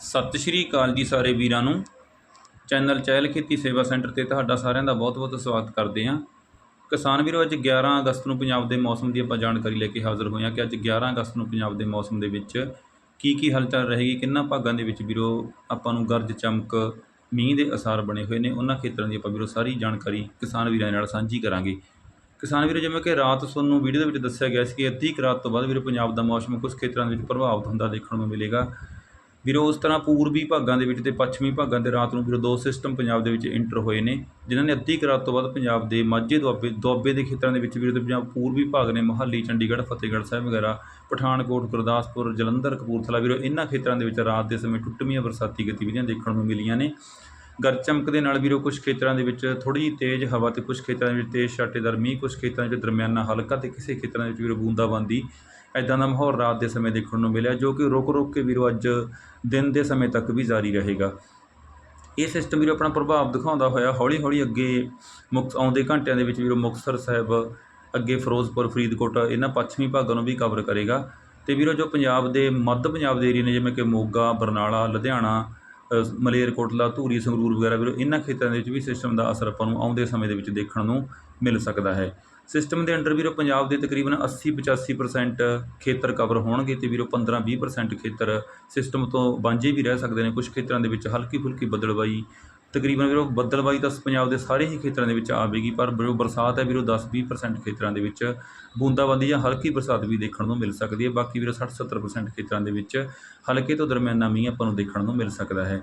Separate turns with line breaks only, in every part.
ਸਤਿ ਸ਼੍ਰੀ ਅਕਾਲ ਜੀ ਸਾਰੇ ਵੀਰਾਂ ਨੂੰ। ਚੈਨਲ ਚਹਿਲ ਖੇਤੀ ਸੇਵਾ ਸੈਂਟਰ ਤੇ ਤੁਹਾਡਾ ਸਾਰਿਆਂ ਦਾ ਬਹੁਤ-ਬਹੁਤ ਸਵਾਗਤ ਕਰਦੇ ਹਾਂ। ਕਿਸਾਨ ਵੀਰੋ, ਅੱਜ 11 ਅਗਸਤ ਨੂੰ ਪੰਜਾਬ ਦੇ ਮੌਸਮ ਦੀ ਆਪਾਂ ਜਾਣਕਾਰੀ ਲੈ ਕੇ ਹਾਜ਼ਰ ਹੋਏ ਹਾਂ ਕਿ ਅੱਜ 11 ਅਗਸਤ ਨੂੰ ਪੰਜਾਬ ਦੇ ਮੌਸਮ ਦੇ ਵਿੱਚ ਕੀ ਕੀ ਹਲਚਲ ਰਹੇਗੀ ਕਿੰਨਾ ਭਾਗਾਂ ਦੇ ਵਿੱਚ ਵੀਰੋ ਆਪਾਂ ਨੂੰ ਗਰਜ, ਚਮਕ, ਮੀਂਹ ਦੇ ਅਸਾਰ ਬਣੇ ਹੋਏ ਨੇ, ਉਹਨਾਂ ਖੇਤਰਾਂ ਦੀ ਆਪਾਂ ਵੀਰੋ ਸਾਰੀ ਜਾਣਕਾਰੀ ਕਿਸਾਨ ਵੀਰਾਂ ਨਾਲ ਸਾਂਝੀ ਕਰਾਂਗੇ। ਕਿਸਾਨ ਵੀਰੋ, ਜਿਵੇਂ ਕਿ ਰਾਤ ਤੁਹਾਨੂੰ ਵੀਡੀਓ ਦੇ ਵਿੱਚ ਦੱਸਿਆ ਗਿਆ ਸੀ ਕਿ ਅੱਧੀ ਕੁ ਰਾਤ ਤੋਂ ਬਾਅਦ ਵੀਰੋ ਪੰਜਾਬ ਦਾ ਮੌਸਮ ਕੁਝ ਖੇਤਰਾਂ ਦੇ ਵਿੱਚ ਪ੍ਰਭਾਵਿਤ ਹੁੰਦਾ ਦੇਖਣ ਨੂੰ ਮਿਲੇਗਾ। ਵੀਰੋ ਉਸ ਤਰ੍ਹਾਂ ਪੂਰਬੀ ਭਾਗਾਂ ਦੇ ਵਿੱਚ ਤੇ ਪੱਛਮੀ ਭਾਗਾਂ ਦੇ ਰਾਤ ਨੂੰ ਵੀਰੋ ਦੋ ਸਿਸਟਮ ਪੰਜਾਬ ਦੇ ਵਿੱਚ ਇੰਟਰ ਹੋਏ ਨੇ, ਜਿਨ੍ਹਾਂ ਨੇ ਅੱਧੀ ਕੁ ਰਾਤ ਤੋਂ ਬਾਅਦ ਪੰਜਾਬ ਦੇ ਮਾਝੇ, ਦੁਆਬੇ ਦੁਆਬੇ ਦੇ ਖੇਤਰਾਂ ਦੇ ਵਿੱਚ ਵੀਰੋ ਤੇ ਪੰਜਾਬ ਪੂਰਬੀ ਭਾਗ ਨੇ ਮੁਹਾਲੀ ਚੰਡੀਗੜ੍ਹ, ਫਤਿਹਗੜ੍ਹ ਸਾਹਿਬ ਵਗੈਰਾ, ਪਠਾਨਕੋਟ, ਗੁਰਦਾਸਪੁਰ, ਜਲੰਧਰ, ਕਪੂਰਥਲਾ ਵੀਰੋ ਇਹਨਾਂ ਖੇਤਰਾਂ ਦੇ ਵਿੱਚ ਰਾਤ ਦੇ ਸਮੇਂ ਟੁੱਟਵੀਆਂ ਬਰਸਾਤੀ ਗਤੀਵਿਧੀਆਂ ਦੇਖਣ ਨੂੰ ਮਿਲੀਆਂ ਨੇ। ਗਰਚਮਕ ਦੇ ਨਾਲ ਵੀਰੋ ਕੁਝ ਖੇਤਰਾਂ ਦੇ ਵਿੱਚ ਥੋੜੀ ਜਿਹੀ ਤੇਜ਼ ਹਵਾ ਤੇ ਕੁਝ ਖੇਤਰਾਂ ਦੇ ਵਿੱਚ ਤੇਜ਼ ਛਾਟੇਦਾਰ ਮੀਂਹ ਕੁਝ ਖੇਤਰਾਂ ਵਿੱਚ ਦਰਮਿਆਨਾ ਹਲਕਾ ਤੇ ਕਿਸੇ ਖੇਤਰਾਂ ਦੇ ਵਿੱਚ ਵੀਰੋ ਬੂੰਦਾਬਾਂਦੀ ਇੱਦਾਂ ਦਾ ਮਾਹੌਲ ਰਾਤ ਦੇ ਸਮੇਂ ਦੇਖਣ ਨੂੰ ਮਿਲਿਆ, ਜੋ ਕਿ ਰੁਕ ਰੁਕ ਕੇ ਵੀਰੋ ਅੱਜ ਦਿਨ ਦੇ ਸਮੇਂ ਤੱਕ ਵੀ ਜਾਰੀ ਰਹੇਗਾ। ਇਹ ਸਿਸਟਮ ਵੀਰੋ ਆਪਣਾ ਪ੍ਰਭਾਵ ਦਿਖਾਉਂਦਾ ਹੋਇਆ ਹੌਲੀ ਹੌਲੀ ਅੱਗੇ ਮੁਕਤ ਆਉਂਦੇ ਘੰਟਿਆਂ ਦੇ ਵਿੱਚ ਵੀਰੋ ਮੁਕਤਸਰ ਸਾਹਿਬ, ਅੱਗੇ ਫਿਰੋਜ਼ਪੁਰ, ਫਰੀਦਕੋਟ, ਇਹਨਾਂ ਪੱਛਮੀ ਭਾਗਾਂ ਨੂੰ ਵੀ ਕਵਰ ਕਰੇਗਾ। ਤੇ ਵੀਰੋ ਜੋ ਪੰਜਾਬ ਦੇ ਮੱਧ ਪੰਜਾਬ ਦੇ ਏਰੀਆ ਨੇ, ਜਿਵੇਂ ਕਿ ਮੋਗਾ, ਬਰਨਾਲਾ, ਲੁਧਿਆਣਾ ਮਲੇਰਕੋਟਲਾ, ਧੂਰੀ, ਸੰਗਰੂਰ ਵਗੈਰਾ ਵੀਰੋ, ਇਹਨਾਂ ਖੇਤਰਾਂ ਦੇ ਵਿੱਚ ਵੀ ਸਿਸਟਮ ਦਾ ਅਸਰ ਆਪਾਂ ਨੂੰ ਆਉਂਦੇ ਸਮੇਂ ਦੇ ਵਿੱਚ ਦੇਖਣ ਨੂੰ ਮਿਲ ਸਕਦਾ ਹੈ। ਸਿਸਟਮ ਦੇ ਅੰਡਰ ਵੀਰੋ ਪੰਜਾਬ ਦੇ ਤਕਰੀਬਨ 80 85% ਖੇਤਰ ਕਵਰ ਹੋਣਗੇ ਤੇ ਵੀਰੋ 15 20% ਖੇਤਰ ਸਿਸਟਮ ਤੋਂ ਵਾਂਝੇ ਵੀ ਰਹਿ ਸਕਦੇ ਨੇ। ਕੁਝ ਖੇਤਰਾਂ ਦੇ ਵਿੱਚ ਹਲਕੀ ਫੁਲਕੀ ਬੱਦਲਬਾਈ ਤਕਰੀਬਨ ਵੀਰੋ ਬੱਦਲਬਾਈ ਤਾਂ ਪੰਜਾਬ ਦੇ ਸਾਰੇ ਹੀ ਖੇਤਰਾਂ ਦੇ ਵਿੱਚ ਆਵੇਗੀ, ਪਰ ਵੀਰੋ ਬਰਸਾਤ ਹੈ ਵੀਰੋ 10 20% ਖੇਤਰਾਂ ਦੇ ਵਿੱਚ। ਬੂੰਦਾਬਾਂਦੀ ਜਾਂ ਹਲਕੀ ਬਰਸਾਤ ਵੀ ਦੇਖਣ ਨੂੰ ਮਿਲ ਸਕਦੀ ਹੈ। ਬਾਕੀ ਵੀਰੋ 60 70% ਖੇਤਰਾਂ ਦੇ ਵਿੱਚ ਹਲਕੇ ਤੋਂ ਦਰਮਿਆਨਾ ਮੀਂਹ ਆਪਾਂ ਨੂੰ ਦੇਖਣ ਨੂੰ ਮਿਲ ਸਕਦਾ ਹੈ।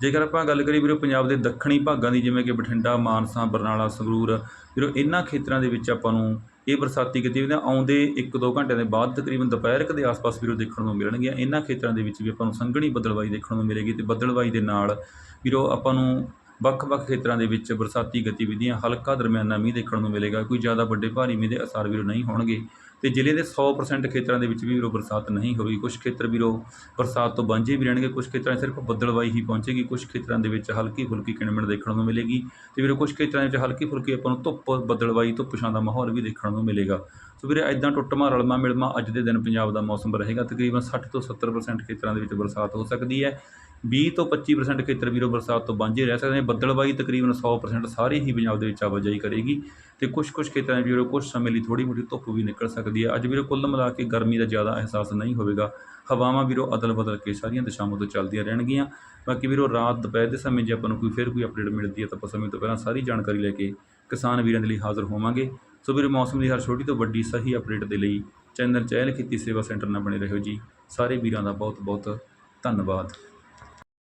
ਜੇਕਰ ਆਪਾਂ ਗੱਲ ਕਰੀਏ ਵੀਰੋ ਪੰਜਾਬ ਦੇ ਦੱਖਣੀ ਭਾਗਾਂ ਦੀ, ਜਿਵੇਂ ਕਿ ਬਠਿੰਡਾ, ਮਾਨਸਾ, ਬਰਨਾਲਾ, ਸੰਗਰੂਰ, ਵੀਰੋ ਇਹਨਾਂ ਖੇਤਰਾਂ ਦੇ ਵਿੱਚ ਆਪਾਂ ਨੂੰ ਇਹ ਬਰਸਾਤੀ ਗਤੀਵਿਧੀਆਂ ਆਉਂਦੇ 1-2 ਘੰਟਿਆਂ ਦੇ ਬਾਅਦ ਤਕਰੀਬਨ ਦੁਪਹਿਰ ਦੇ ਆਸ-ਪਾਸ ਵੀਰੋ ਦੇਖਣ ਨੂੰ ਮਿਲਣਗੀਆਂ। ਇਹਨਾਂ ਖੇਤਰਾਂ ਦੇ ਵਿੱਚ ਵੀ ਆਪਾਂ ਨੂੰ ਸੰਘਣੀ ਬੱਦਲਬਾਈ ਦੇਖਣ ਨੂੰ ਮਿਲੇਗੀ ਤੇ ਬੱਦਲਬਾਈ ਦੇ ਨਾਲ ਵੀਰੋ ਆਪਾਂ ਨੂੰ ਵੱਖ-ਵੱਖ ਖੇਤਰਾਂ ਦੇ ਵਿੱਚ ਬਰਸਾਤੀ ਗਤੀਵਿਧੀਆਂ ਹਲਕਾ ਦਰਮਿਆਨਾ ਮੀਂਹ ਦੇਖਣ ਨੂੰ ਮਿਲੇਗਾ। ਕੋਈ ਜ਼ਿਆਦਾ ਵੱਡੇ ਭਾਰੀ ਮੀਂਹ ਦੇ ਅਸਾਰ ਵੀਰੋ ਨਹੀਂ ਹੋਣਗੇ। ਤੇ ਜ਼ਿਲ੍ਹੇ ਦੇ 100% ਖੇਤਰਾਂ ਦੇ ਵਿੱਚ ਵੀ ਵੀਰੋ ਬਰਸਾਤ ਨਹੀਂ ਹੋਵੇਗੀ ਕੁਝ ਖੇਤਰ ਵੀਰੋ ਬਰਸਾਤ ਤੋਂ ਵਾਂਝੇ ਵੀ ਰਹਿਣਗੇ ਕੁਝ ਖੇਤਰਾਂ 'ਚ ਸਿਰਫ ਬੱਦਲਵਾਈ ਹੀ ਪਹੁੰਚੇਗੀ ਕੁਝ ਖੇਤਰਾਂ ਦੇ ਵਿੱਚ ਹਲਕੀ ਫੁਲਕੀ ਕਿਣਮਿਣ ਦੇਖਣ ਨੂੰ ਮਿਲੇਗੀ। ਤੇ ਵੀਰੋ ਕੁਝ ਖੇਤਰਾਂ ਦੇ ਵਿੱਚ ਹਲਕੀ ਫੁਲਕੀ ਆਪਾਂ ਨੂੰ ਧੁੱਪ, ਬੱਦਲਵਾਈ ਧੁੱਪ ਛਾਂ ਦਾ ਮਾਹੌਲ ਵੀ ਦੇਖਣ ਨੂੰ ਮਿਲੇਗਾ। ਸੋ ਵੀਰੇ ਐਦਾਂ ਟੁੱਟਮਾ ਰਲਮਾ ਮਿਲਮਾ ਅੱਜ ਦੇ ਦਿਨ ਪੰਜਾਬ ਦਾ ਮੌਸਮ ਰਹੇਗਾ। ਤਕਰੀਬਨ 60 ਤੋਂ 70% ਖੇਤਰਾਂ ਦੇ ਵਿੱਚ ਬਰਸਾਤ ਹੋ ਸਕਦੀ ਹੈ। 20 ਤੋਂ 25% ਖੇਤਰ ਵੀਰੋ ਬਰਸਾਤ ਤੋਂ ਵਾਂਝੇ ਰਹਿ ਸਕਦੇ ਨੇ। ਬੱਦਲਬਾਈ ਤਕਰੀਬਨ 100% ਸਾਰੇ ਹੀ ਪੰਜਾਬ ਦੇ ਵਿੱਚ ਆਵਾਜਾਈ ਕਰੇਗੀ। ਤੇ ਕੁਝ ਕੁਝ ਖੇਤਰਾਂ ਵਿੱਚ ਵੀਰੋ ਕੁਝ ਸਮੇਂ ਲਈ ਥੋੜੀ ਮੋਟੀ ਧੁੱਪ ਵੀ ਨਿਕਲ ਸਕਦੀ ਹੈ ਅੱਜ ਵੀਰੋ, ਕੁੱਲ ਮਿਲਾ ਕੇ ਗਰਮੀ ਦਾ ਜ਼ਿਆਦਾ ਅਹਿਸਾਸ ਨਹੀਂ ਹੋਵੇਗਾ। ਹਵਾਵਾਂ ਵੀਰੋ ਅਦਲ ਬਦਲ ਕੇ ਸਾਰੀਆਂ ਦਿਸ਼ਾਵਾਂ ਤੋਂ ਚੱਲਦੀਆਂ ਰਹਿਣਗੀਆਂ। ਬਾਕੀ ਵੀਰੋ, ਰਾਤ ਦੁਪਹਿਰ ਦੇ ਸਮੇਂ ਜੇ ਆਪਾਂ ਨੂੰ ਕੋਈ ਫਿਰ ਕੋਈ ਅਪਡੇਟ ਮਿਲਦੀ ਹੈ ਤਾਂ ਆਪਾਂ ਸਮੇਂ ਤੋਂ ਪਹਿਲਾਂ ਸਾਰੀ ਜਾਣਕਾਰੀ ਲੈ ਕੇ ਕਿਸਾਨ ਵੀਰਾਂ ਦੇ ਲਈ ਹਾਜ਼ਰ ਹੋਵਾਂਗੇ। ਸੋ ਵੀਰੋ, ਮੌਸਮ ਦੀ ਹਰ ਛੋਟੀ ਤੋਂ ਵੱਡੀ ਸਹੀ ਅਪਡੇਟ ਦੇ ਲਈ ਚੈਨਲ ਚਹਿਲ ਖੇਤੀ ਸੇਵਾ ਸੈਂਟਰ ਨਾਲ ਬਣੇ ਰਹੋ ਜੀ। ਸਾਰੇ ਵੀਰਾਂ ਦਾ ਬਹੁਤ ਬਹੁਤ ਧੰਨਵਾਦ।